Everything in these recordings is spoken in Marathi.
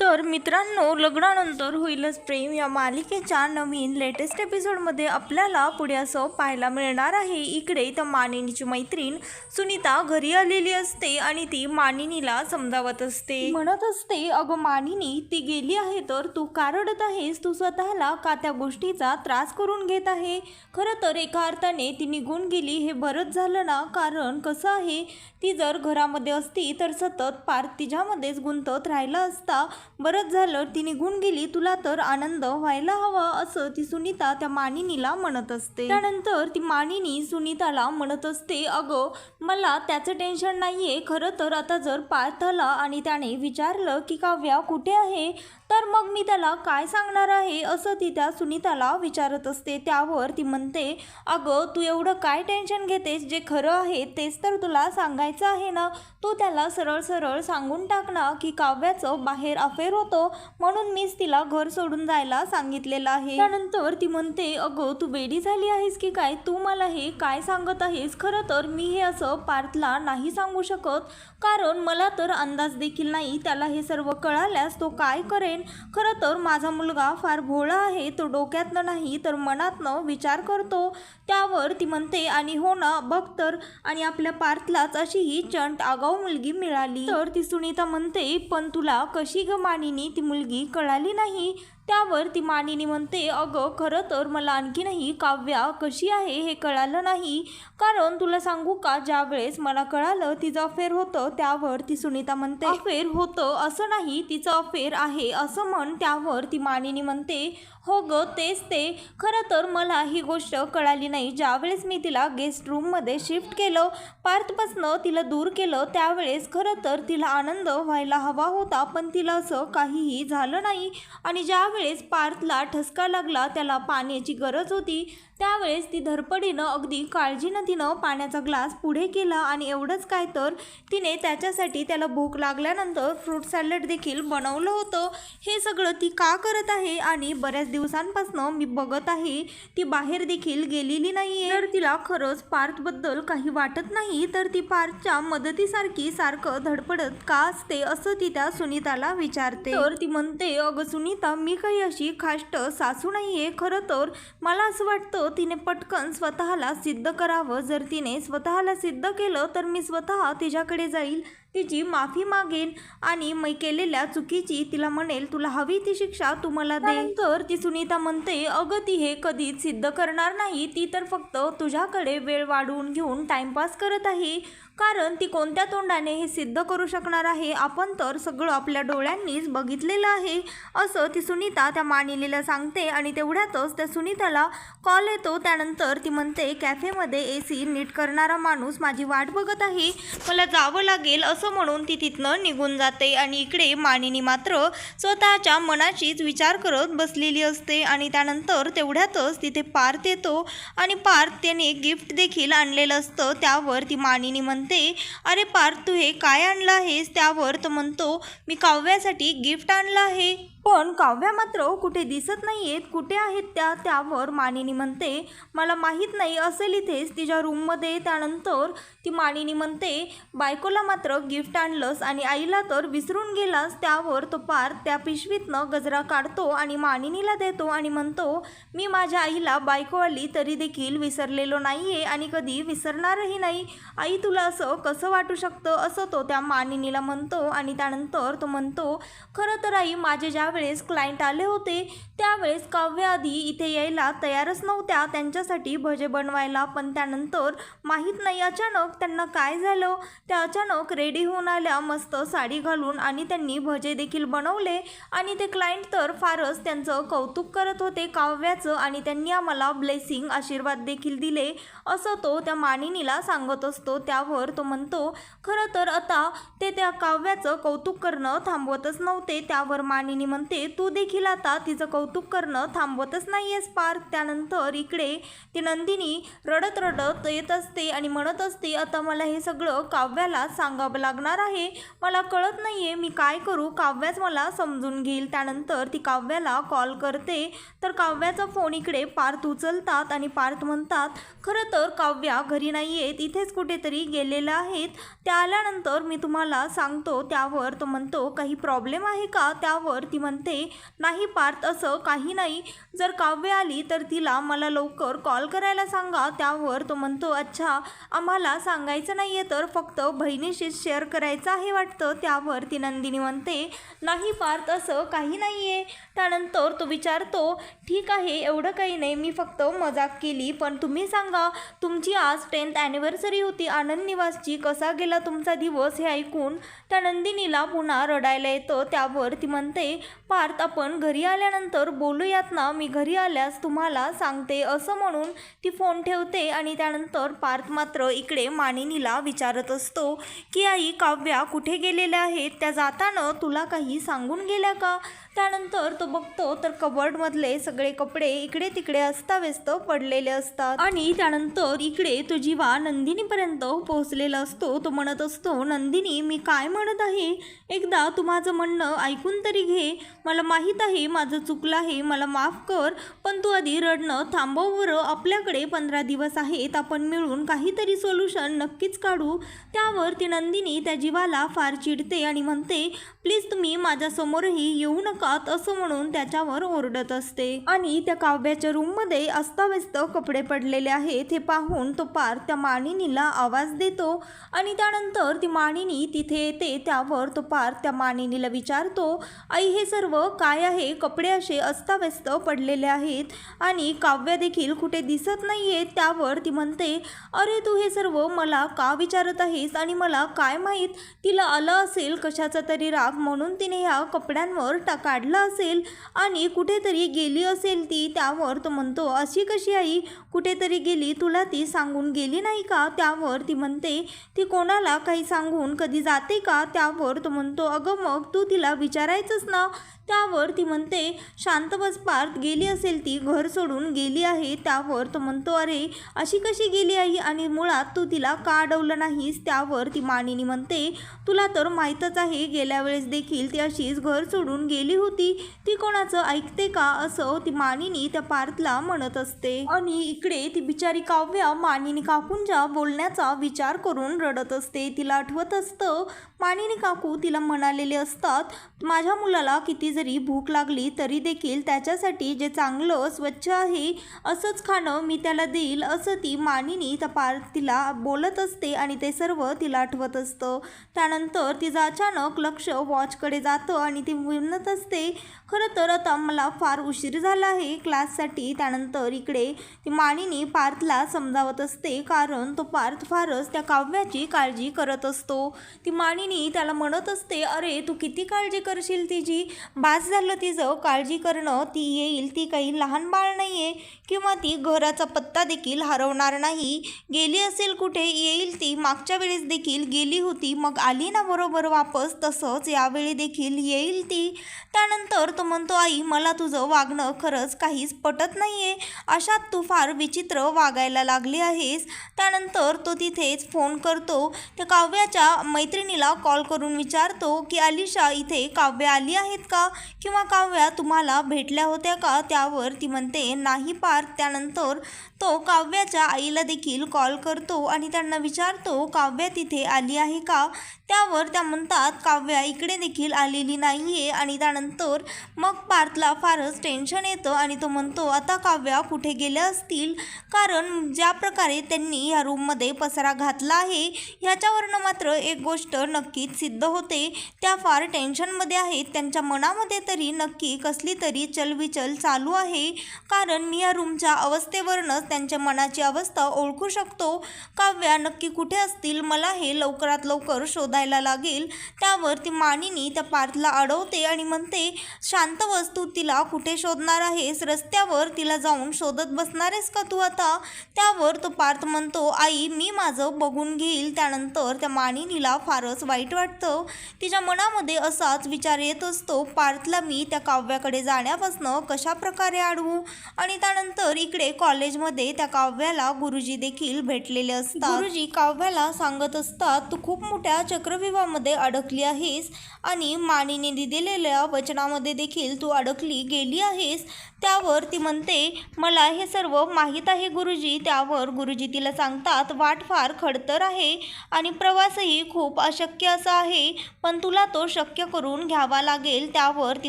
तर मित्रांनो लग्नानंतर होईलच प्रेम. या मालिकेच्या नवीन लेटेस्ट एपिसोडमध्ये आपल्याला पुढे असं पाहायला मिळणार आहे. इकडे तर मानिनीची मैत्रीण सुनीता घरी आलेली असते आणि ती मानिनीला समजावत असते. म्हणत असते अगं मानिनी ती गेली आहे तर तू का रडत आहेस? तू स्वतःला का त्या गोष्टीचा त्रास करून घेत आहे? खरं तर एका अर्थाने ती निघून गेली हे बरंच झालं ना? कारण कसं आहे ती जर घरामध्ये असती तर सतत पार तिच्यामध्येच गुंतत राहिला असता. बरंच झालं ती निघून गेली तुला तर आनंद व्हायला हवा असं ती सुनीता त्या मानिनीला म्हणत असते. त्यानंतर ती मानिनी सुनीताला म्हणत असते अगं मला त्याचं टेन्शन नाहीये खरं तर आता जर पार्थला आणि त्याने विचारलं की काव्या कुठे आहे? तर मग मी त्याला काय सांगणार आहे? असं ती त्या सुनीताला विचारत असते. त्यावर ती म्हणते अगं तू एवढं काय टेन्शन घेतेस? जे खरं आहे तेच तर तुला सांगायचं आहे ना तो त्याला सरळ सरळ सांगून टाकणार की काव्याचं बाहेर अफेअर होतं म्हणून मीच तिला घर सोडून जायला सांगितलेलं आहे. त्यानंतर ती म्हणते अगं तू वेडी झाली आहेस की काय? तू मला हे काय सांगत आहेस? खरं तर मी हे असं पार्थला नाही सांगू शकत. कारण मला तर अंदाज देखील नाही. त्याला हे सर्व कळाल्यास तो काय करेन? खरं तर माझा मुलगा फार भोळा आहे. तो डोक्यातनं नाही तर मनातनं विचार करतो. त्यावर ती म्हणते आणि हो ना बघ तर. आणि आपल्या पार्थलाच अशी ही चंट आगाऊ मुलगी मिळाली. तर ती सुनीता म्हणते पण तुला कशी ग मानिनी? ती मुलगी कळाली नाही. त्यावर ती मानिनी म्हणते अगं खरं तर मला आणखीनही काव्या कशी आहे हे कळालं नाही. कारण तुला सांगू का ज्यावेळेस मला कळालं तिचं अफेअर होतं त्यावर ती सुनीता म्हणते अफेअर होतं असं नाही तिचं अफेअर आहे असं म्हण. त्यावर ती मानिनी म्हणते हो ग तेच ते. खरं तर मला ही गोष्ट कळाली नाही. ज्यावेळेस मी तिला गेस्ट रूममध्ये शिफ्ट केलं पार्थपासनं तिला दूर केलं त्यावेळेस खरं तर तिला आनंद व्हायला हवा होता पण तिला असं काहीही झालं नाही. आणि ज्यावेळेस पार्थला ठसका लागला त्याला पाण्याची गरज होती. त्यावेळेस ती धडपडीनं अगदी काळजीनं तिनं पाण्याचा ग्लास पुढे केला आणि एवढंच काय तर तिने त्याच्यासाठी त्याला भूक लागल्यानंतर फ्रूट सॅलड देखील बनवलं होतं. हे सगळं ती का करत आहे आणि बऱ्याच दिवसांपासून मी बघत आहे ती बाहेर देखील गेलेली नाही तर तिला खरंच पार्थबद्दल काही वाटत नाही तर ती पार्थच्या मदतीसारखी सारखं धडपडत का असते असं ती त्या सुनीताला विचारते. तर ती म्हणते अगं सुनीता मी काही अशी खाष्ट सासू नाही आहे खरं तर मला असं वाटतं तिने पटकन स्वतःला सिद्ध करावं. जर तिने स्वतःला सिद्ध केलं तर मी स्वतः तिच्याकडे जाईल. तिची माफी मागेन आणि मी केलेल्या चुकीची तिला म्हणेल तुला हवी ती शिक्षा तू मला दे तर ती सुनीता म्हणते अगं ती हे कधीच सिद्ध करणार नाही. ती तर फक्त तुझ्याकडे वेळ वाढवून घेऊन टाइमपास करत आहे. कारण ती कोणत्या तोंडाने हे सिद्ध करू शकणार आहे? आपण तर सगळं आपल्या डोळ्यांनीच बघितलेलं आहे असं ती सुनीता त्या मानिनीला सांगते आणि तेवढ्यातच त्या सुनीताला कॉल येतो. त्यानंतर ती म्हणते कॅफेमध्ये ए सी नीट करणारा माणूस माझी वाट बघत आहे. मला जावं लागेल असं म्हणून ती तिथनं निघून जाते आणि इकडे मानिनी मात्र स्वतःच्या मनाचीच विचार करत बसलेली असते आणि त्यानंतर तेवढ्यातच तिथे पार्थ येतो आणि पार्थ त्याने गिफ्ट देखील आणलेलं असतं. त्यावर ती मानिनी म्हणते अरे पार्थ तू हे काय आणलं आहेस? त्यावर तो म्हणतो मी काव्यासाठी गिफ्ट आणलं आहे. पण काव्या मात्र कुठे दिसत नाही आहेत कुठे आहेत त्या त्यावर मानिनी म्हणते मला माहीत नाही असेल इथेच तिच्या रूममध्ये. त्यानंतर ती मानिनी म्हणते बायकोला मात्र गिफ्ट आणलंस आणि आईला तर विसरून गेलास त्यावर तो पार त्या पिशवीतनं गजरा काढतो आणि मानिनीला देतो आणि म्हणतो मी माझ्या आईला बायको आली तरी देखील विसरलेलो नाही आहे आणि कधी विसरणारही नाही. आई तुला असं कसं वाटू शकतं? असं तो त्या मानिनीला म्हणतो आणि त्यानंतर तो म्हणतो खरं तर आई माझे ज्या ज्यावेळेस क्लायंट आले होते त्यावेळेस काव्य आधी इथे यायला तयारच नव्हत्या. त्यांच्यासाठी भजे बनवायला पण त्यानंतर माहीत नाही. अचानक त्यांना काय झालं? त्या अचानक रेडी होऊन आल्या मस्त साडी घालून आणि त्यांनी भजे देखील बनवले. आणि ते क्लायंट तर फारच त्यांचं कौतुक करत होते काव्याचं आणि त्यांनी आम्हाला ब्लेसिंग आशीर्वाद देखील दिले. असं तो त्या मानिनीला सांगत असतो. त्यावर तो म्हणतो खरं तर आता ते त्या काव्याचं कौतुक करणं थांबवतच नव्हते. त्यावर मानिनी म्हणतो तू देखील आता तिचं कौतुक करणं थांबवतच नाही आहेस पार त्यानंतर इकडे ती नंदिनी रडत रडत येत असते आणि म्हणत असते आता मला हे सगळं काव्याला सांगावं लागणार आहे. मला कळत नाही आहे मी काय करू. काव्याच मला समजून घेईल. त्यानंतर ती काव्याला कॉल करते. तर काव्याचा फोन इकडे पार्थ उचलतात आणि पार्थ म्हणतात खरं तर काव्या घरी नाही आहेत इथेच कुठेतरी गेलेल्या आहेत. त्या आल्यानंतर मी तुम्हाला सांगतो त्यावर तो म्हणतो काही प्रॉब्लेम आहे का? त्यावर ती म्हणते नाही पार्थ असं काही नाही. जर काव्य आली तर तिला मला लवकर कॉल करायला सांगा. त्यावर तो म्हणतो अच्छा आम्हाला सांगायचं नाही आहे तर फक्त बहिणीशीच शेअर करायचं आहे वाटतं. त्यावर ती नंदिनी म्हणते नाही पार्थ असं काही नाही आहे त्यानंतर तो विचारतो ठीक आहे एवढं काही नाही. मी फक्त मजाक केली पण तुम्ही सांगा तुमची आज टेन्थ ॲनिव्हर्सरी होती. आनंद निवासची कसा गेला तुमचा दिवस हे ऐकून? त्या नंदिनीला पुन्हा रडायला येतं. त्यावर ती म्हणते पार्थ आपण घरी आल्यानंतर बोलूयात ना. मी घरी आल्यास तुम्हाला सांगते. असं म्हणून ती फोन ठेवते आणि त्यानंतर पार्थ मात्र इकडे मानिनीला विचारत असतो की आई काव्या कुठे गेलेल्या आहेत? त्या जाताना तुला काही सांगून गेल्या का? त्यानंतर तो बघतो तर कबर्डमधले सगळे कपडे इकडे तिकडे अस्ताव्यस्त पडलेले असतात. आणि त्यानंतर इकडे तो जीवा नंदिनीपर्यंत पोहोचलेला असतो. तो म्हणत असतो नंदिनी मी काय म्हणत आहे? एकदा तू माझं म्हणणं ऐकून तरी घे. मला माहीत आहे माझं चुकलं आहे. मला माफ कर. पण तू आधी रडणं थांबव बरं. आपल्याकडे पंधरा दिवस आहेत. आपण मिळून काहीतरी सोल्युशन नक्कीच काढू. त्यावर ती नंदिनी त्या जीवाला फार चिडते आणि म्हणते प्लीज तुम्ही माझ्यासमोरही येऊ नका. नकात असं म्हणून त्याच्यावर ओरडत असते. आणि त्या काव्याच्या रूममध्ये अस्ताव्यस्त कपडे पडलेले आहेत हे पाहून तो पार त्या मानिनीला आवाज देतो आणि त्यानंतर ती मानिनी तिथे येते. त्यावर तो पार त्या मानिनीला विचारतो आई हे सर्व काय आहे? कपडे असे अस्ताव्यस्त पडलेले आहेत आणि काव्य देखील कुठे दिसत नाहीये. त्यावर ती म्हणते अरे तू हे सर्व मला का विचारत आहेस आणि मला काय माहीत? तिला आलं असेल कशाचा तरी राग म्हणून तिने ह्या कपड्यांवर टाका काढला असेल आणि कुठेतरी गेली असेल ती त्यावर तो म्हणतो अशी कशी आई? कुठेतरी गेली तुला ती सांगून गेली नाही का? त्यावर ती म्हणते ती कोणाला काही सांगून कधी जाते का? त्यावर तो म्हणतो अगं मग तू तिला विचारायचंच ना? त्यावर ती म्हणते शांत बस पार्थ गेली असेल ती घर सोडून गेली आहे. त्यावर तो म्हणतो अरे अशी कशी गेली आई? आणि मुळात तू तिला का अडवलं नाहीस? त्यावर ती मानिनी म्हणते तुला तर माहीतच आहे गेल्या वेळेस देखील ती अशीच घर सोडून गेली होती. ती कोणाचं ऐकते का? असं ती मानिनी त्या पार्थला म्हणत असते. आणि इकडे ती बिचारी काव्या मानिनी काकूंच्या बोलण्याचा विचार करून रडत असते. तिला आठवत असतं मानिनी काकू तिला म्हणालेले असतात माझ्या मुलाला किती जरी भूक लागली तरी देखील त्याच्यासाठी जे चांगलं स्वच्छ आहे असंच खाणं मी त्याला देईल असं ती मानिनी तपार तिला बोलत असते आणि ते सर्व तिला आठवत असतं. त्यानंतर तिचं अचानक लक्ष वॉचकडे जातं आणि ती म्हणत असते खरं तर आता मला फार उशीर झाला आहे क्लाससाठी. त्यानंतर इकडे ती मानिनी पार्थला समजावत असते कारण तो पार्थ फारच त्या काव्याची काळजी करत असतो. ती मानिनी त्याला म्हणत असते अरे तू किती काळजी करशील तिची? बास झालं तिचं काळजी करणं ती येईल ती काही लहान बाळ नाही आहे किंवा ती घराचा पत्ता देखील हरवणार नाही. गेली असेल कुठे येईल ती. मागच्या वेळेस देखील गेली होती. मग आली ना बरोबर वापस तसंच यावेळी देखील येईल ती. त्यानंतर तो म्हणतो आई मला तुझं वागणं खरंच काहीच पटत नाही आहे अशात तू फार विचित्र वागायला लागली आहेस. त्यानंतर तो तिथेच फोन करतो. त्या काव्याच्या मैत्रिणीला कॉल करून विचारतो की अलिशा इथे काव्य आली आहेत का? किंवा काव्या तुम्हाला भेटल्या होत्या का त्यावर ती म्हणते नाही पार. त्यानंतर तो काव्याच्या आईला देखील कॉल करतो आणि त्यांना विचारतो काव्या तिथे आली आहे का? त्यावर त्या म्हणतात काव्या इकडे देखील आलेली नाही आहे आणि त्यानंतर मग पार्थला फारच टेन्शन येतं आणि तो म्हणतो आता काव्या कुठे गेल्या असतील? कारण ज्या प्रकारे त्यांनी ह्या रूममध्ये पसारा घातला आहे ह्याच्यावरनं मात्र एक गोष्ट नक्कीच सिद्ध होते. त्या फार टेन्शनमध्ये आहेत त्यांच्या मनामध्ये तरी नक्की कसली तरी चलविचल चालू आहे. कारण मी या रूमच्या अवस्थेवरूनच त्यांच्या मनाची अवस्था ओळखू शकतो. काव्या नक्की कुठे असतील? मला हे लवकरात लवकर शोधायला लागेल. त्यावर ती मानिनी त्या पार्थला अडवते आणि म्हणते शांत वस्तू तिला कुठे शोधणार आहेस? रस्त्यावर तिला जाऊन शोधत बसणार आहेस का तू आता? त्यावर तो पार्थ म्हणतो आई मी माझं बघून घेईल. त्यानंतर त्या मानिनीला फारच वाईट वाटतं. तिच्या मनामध्ये असाच विचार येत असतो. पार्थ पार्थला मी त्या काव्याकडे जाण्यापासनं कशा प्रकारे अडवू आणि त्यानंतर इकडे कॉलेजमध्ये त्या काव्याला गुरुजी देखील भेटलेले असतात. गुरुजी काव्याला सांगत असतात तू खूप मोठ्या चक्रव्यूहामध्ये अडकली आहेस आणि मानिने दिलेल्या वचनामध्ये देखील तू अडकली गेली आहेस. त्यावर ती म्हणते मला हे सर्व माहीत आहे गुरुजी. त्यावर गुरुजी तिला सांगतात वाट फार खडतर आहे आणि प्रवासही खूप अशक्य असा आहे. पण तुला तो शक्य करून घ्यावा लागेल. त्यावर ती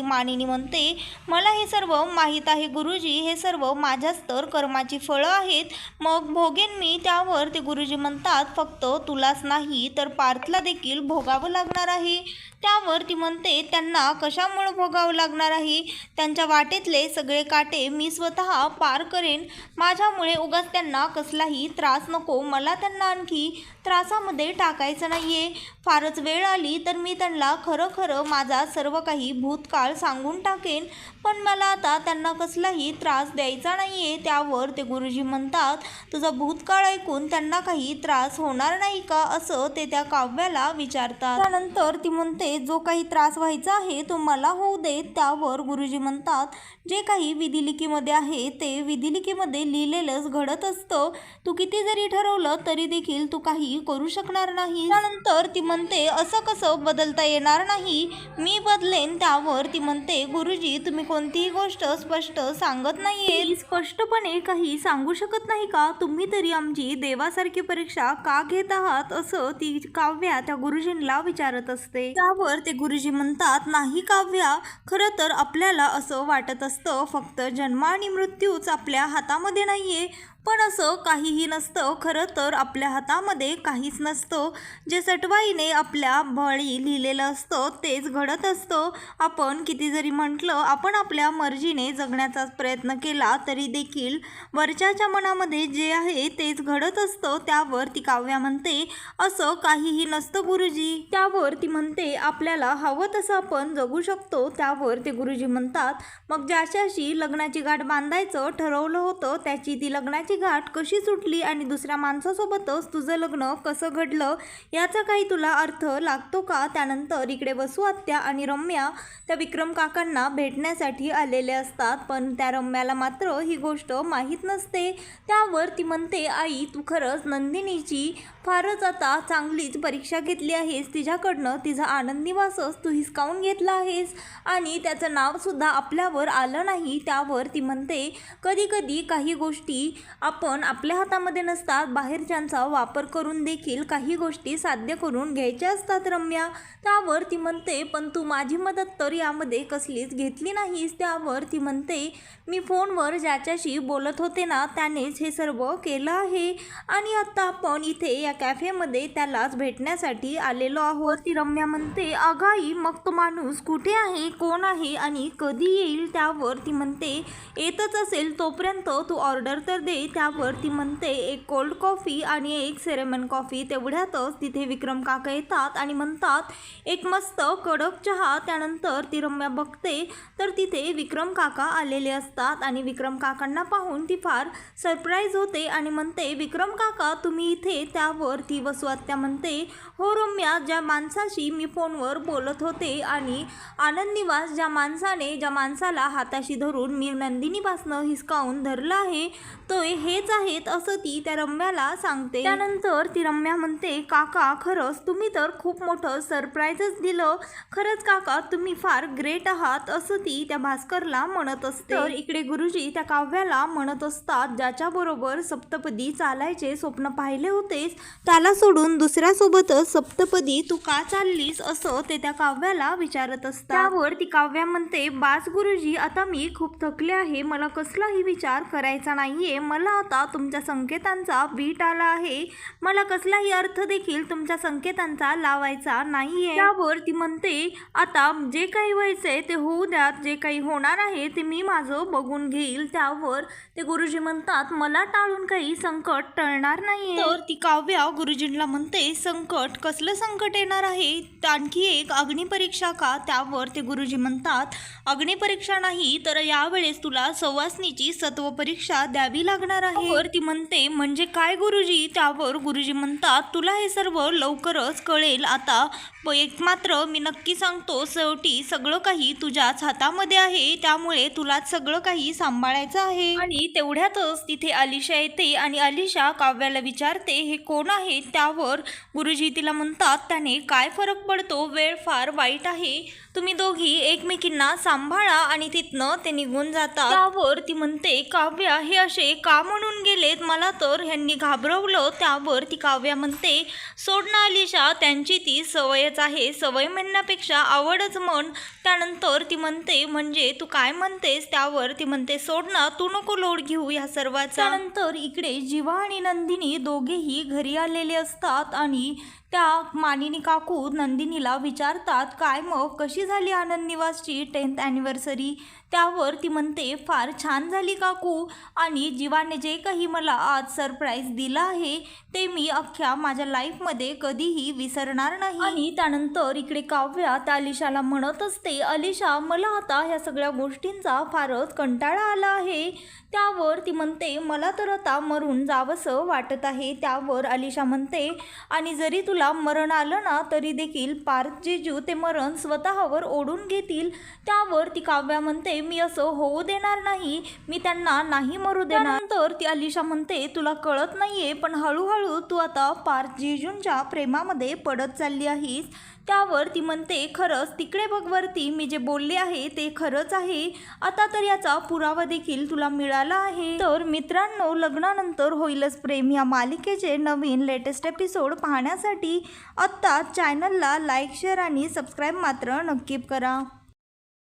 मानिनी म्हणते मला हे सर्व माहीत आहे गुरुजी हे सर्व माझ्याच तर कर्माची फळं आहेत. मग भोगेन मी त्यावर ते गुरुजी म्हणतात फक्त तुलाच नाही तर पार्थला देखील भोगावं लागणार आहे. त्यावर ती म्हणते त्यांना कशामुळे भोगावं लागणार आहे? त्यांच्या वाटेतले सगळे काटे मी स्वतः पार करेन. माझ्यामुळे उगाच त्यांना कसलाही त्रास नको. मला त्यांना आणखी त्रासामध्ये टाकायचं नाही आहे फारच वेळ आली तर मी त्यांना खरं खरं माझा सर्व काही भूतकाळ सांगून टाकेन. पण मला आता त्यांना कसलाही त्रास द्यायचा नाही आहे त्यावर ते गुरुजी म्हणतात तुझा भूतकाळ ऐकून त्यांना काही त्रास होणार नाही का? असं ते त्या काव्याला विचारतात. त्यानंतर ती म्हणते जो काही त्रास व्हायचा आहे तो मला होऊ दे. त्यावर गुरुजी म्हणतात जे काही विधिलिकीमध्ये आहे ते विधिलिकीमध्ये लिहिलेलंच घडत असतं. तू किती जरी ठरवलं तरी देखील तू काही करू शकणार नाही. त्यानंतर ती म्हणते असं कसं बदलता येणार नाही? मी बदलेन त्यावर. ती म्हणते गुरुजी तुम्ही कोणतीही गोष्ट स्पष्ट सांगत नाहीये स्पष्टपणे काही सांगू शकत नाही का? तुम्ही तरी आमची देवासारखी परीक्षा का घेत आहात? असं ती काव्या त्या गुरुजींना विचारत असते. त्यावर ते गुरुजी म्हणतात नाही काव्या खरं तर आपल्याला असं वाटत असतं फक्त जन्म आणि मृत्यूच आपल्या हातामध्ये नाहीये. पण असं काहीही नसतं. खरं तर आपल्या हातामध्ये काहीच नसतं. जे सटवाईने आपल्या बळी लिहिलेलं असतं तेच घडत असतं. आपण किती जरी म्हटलं आपण आपल्या मर्जीने जगण्याचा प्रयत्न केला तरी देखील वरच्याच्या मनामध्ये जे आहे तेच घडत असतं. त्यावर ती काव्या म्हणते असं काहीही नसतं गुरुजी. त्यावर ती म्हणते आपल्याला हवं तसं आपण जगू शकतो. त्यावर ते गुरुजी म्हणतात मग ज्याच्याशी लग्नाची गाठ बांधायचं ठरवलं होतं त्याची ती लग्नाची गाठ कशी सुटली आणि दुसऱ्या माणसासोबतच तुझं लग्न कसं घडलं याचा काही तुला अर्थ लागतो का? त्यानंतर इकडे वसू आत्या आणि रम्या त्या विक्रम काकांना भेटण्यासाठी आलेले असतात. पण त्या रम्याला मात्र ही गोष्ट माहीत नसते. त्यावर ती म्हणते आई तू खरंच नंदिनीची फारच आता चांगलीच परीक्षा घेतली आहेस. तिच्याकडनं तिचा आनंद निवासच तू हिसकावून घेतला आहेस आणि त्याचं नावसुद्धा आपल्यावर आलं नाही. त्यावर ती म्हणते कधी कधी काही गोष्टी आपण आपल्या हातामध्ये नसतात बाहेरच्यांचा वापर करून देखील काही गोष्टी साध्य करून घ्यायच्या असतात रम्या. त्यावर ती म्हणते पण तू माझी मदत तर यामध्ये कसलीच घेतली नाहीस. त्यावर ती म्हणते मी फोनवर ज्याच्याशी बोलत होते ना त्यानेच हे सर्व केलं आहे. आणि आत्ता आपण इथे या कॅफेमध्ये त्यालाच भेटण्यासाठी आलेलो आहोत. ती रम्या म्हणते अगाई मग तो माणूस कुठे आहे? कोण आहे? आणि कधी येईल? त्यावर ती म्हणते येतच असेल तोपर्यंत तू ऑर्डर तर दे त्यावर ती म्हणते एक कोल्ड कॉफी आणि एक सेरेमन कॉफी तेवढ्यातच तिथे विक्रम काका येतात आणि म्हणतात एक मस्त कडक चहा. त्यानंतर ती रम्या बघते तर तिथे विक्रम काका आलेले असतात आणि विक्रम काकांना पाहून ती फार सरप्राईज होते आणि म्हणते विक्रम काका तुम्ही इथे? त्यावर ती वसुआत्या म्हणते हो रम्या ज्या माणसाशी मी फोनवर बोलत होते आणि आनंद निवास ज्या माणसाने ज्या माणसाला हाताशी धरून मी नंदिनीपासनं हिसकावून धरलं आहे तो हेच आहेत असं ती त्या रम्याला सांगते. त्यानंतर ती रम्या म्हणते काका खरंच तुम्ही तर खूप मोठं सरप्राईजच दिलं. खरंच काका तुम्ही फार ग्रेट आहात असं ती त्या भास्करला म्हणत असते. तर इकडे गुरुजी त्या काव्याला म्हणत असतात ज्याच्याबरोबर सप्तपदी चालायचे स्वप्न पाहिले होतेस त्याला सोडून दुसऱ्यासोबतच सप्तपदी तू का चाललीस? असं ते त्या काव्याला विचारत असतात. त्यावर ती काव्या म्हणते बास गुरुजी आता मी खूप थकले आहे. मला कसलाही विचार करायचा नाहीये. मला आता तुमच्या संकेतांचा वीट आला आहे. मला कसलाही अर्थ देखील तुमच्या संकेतांचा लावायचा नाहीये. त्यावर ती म्हणते आता जे काही व्हायचंय ते होऊ द्यात जे काही होणार आहे ते मी माझं बघून घेईल. त्यावर ते गुरुजी म्हणतात मला टाळून काही संकट टळणार नाही तर ती काव्या गुरुजींना म्हणते संकट कसलं संकट येणार आहे? आणखी एक अग्निपरीक्षा का? त्यावर ते गुरुजी म्हणतात अग्निपरीक्षा नाही तर यावेळेस तुला सवासनीची सत्व परीक्षा द्यावी लागणार जाणार आहे? वर ती म्हणते म्हणजे काय गुरुजी? त्यावर गुरुजी म्हणतात तुला हे सर्व लवकरच कळेल. आता एक मात्र मी नक्की सांगतो शेवटी सगळं काही तुझ्याच हातामध्ये आहे. त्यामुळे तुलाच सगळं काही सांभाळायचं आहे. आणि तेवढ्यातच तिथे अलिशा येते आणि अलिशा काव्याला विचारते हे कोण आहे? त्यावर गुरुजी तिला म्हणतात त्याने काय फरक पडतो? वेळ फार वाईट आहे. तुम्ही दोघी एकमेकींना सांभाळा आणि तिथनं ते निघून जातात. त्यावर ती म्हणते काव्या हे असे काम म्हणून गेलेत. मला तर ह्यांनी घाबरवलं. त्यावर ती काव्या म्हणते सोड ना अलिशा त्यांची ती सवयच आहे. सवय म्हणण्यापेक्षा आवडच म्हण त्यानंतर ती म्हणते म्हणजे तू काय म्हणतेस? त्यावर ती म्हणते सोड ना तू नको लोड घेऊ या सर्वाचा. नंतर इकडे जीवा आणि नंदिनी दोघेही घरी आलेले असतात आणि त्या मानिनी काकू नंदिनीला विचारतात काय मग? कशी झाली आनंद निवासची टेन्थ ॲनिव्हर्सरी त्यावर ती म्हणते फार छान झाली काकू आणि जीवाने जे काही मला आज सरप्राईज दिलं आहे ते मी अख्ख्या माझ्या लाईफमध्ये कधीही विसरणार नाही. आणि त्यानंतर इकडे काव्या त्या अलिशाला म्हणत असते अलिशा मला आता ह्या सगळ्या गोष्टींचा फारच कंटाळा आला आहे. त्यावर ती म्हणते मला तर आता मरून जावंसं वाटत आहे. त्यावर अलिशा म्हणते आणि जरी तुला मरण आलं ना तरी देखील पार्थ जेजू ते मरण स्वतःवर ओढून घेतील. त्यावर ती काव्या म्हणते मी असं होऊ देणार नाही मी त्यांना नाही मरू देणार. तर ती अलिशा म्हणते तुला कळत नाहीये पण हळूहळू तू आता पार्थ जेजूंच्या प्रेमामध्ये पडत चालली आहेस. त्यावर ती म्हणते खरंच तिकडे बघ वरती मी जे बोलले आहे ते खरंच आहे. आता तर याचा पुरावा देखील तुला मिळाला आहे. तर मित्रांनो लग्नानंतर होईलच प्रेम. या मालिकेचे नवीन लेटेस्ट एपिसोड पाहण्यासाठी आत्ता चॅनलला लाईक शेअर आणि सबस्क्राईब मात्र नक्की करा.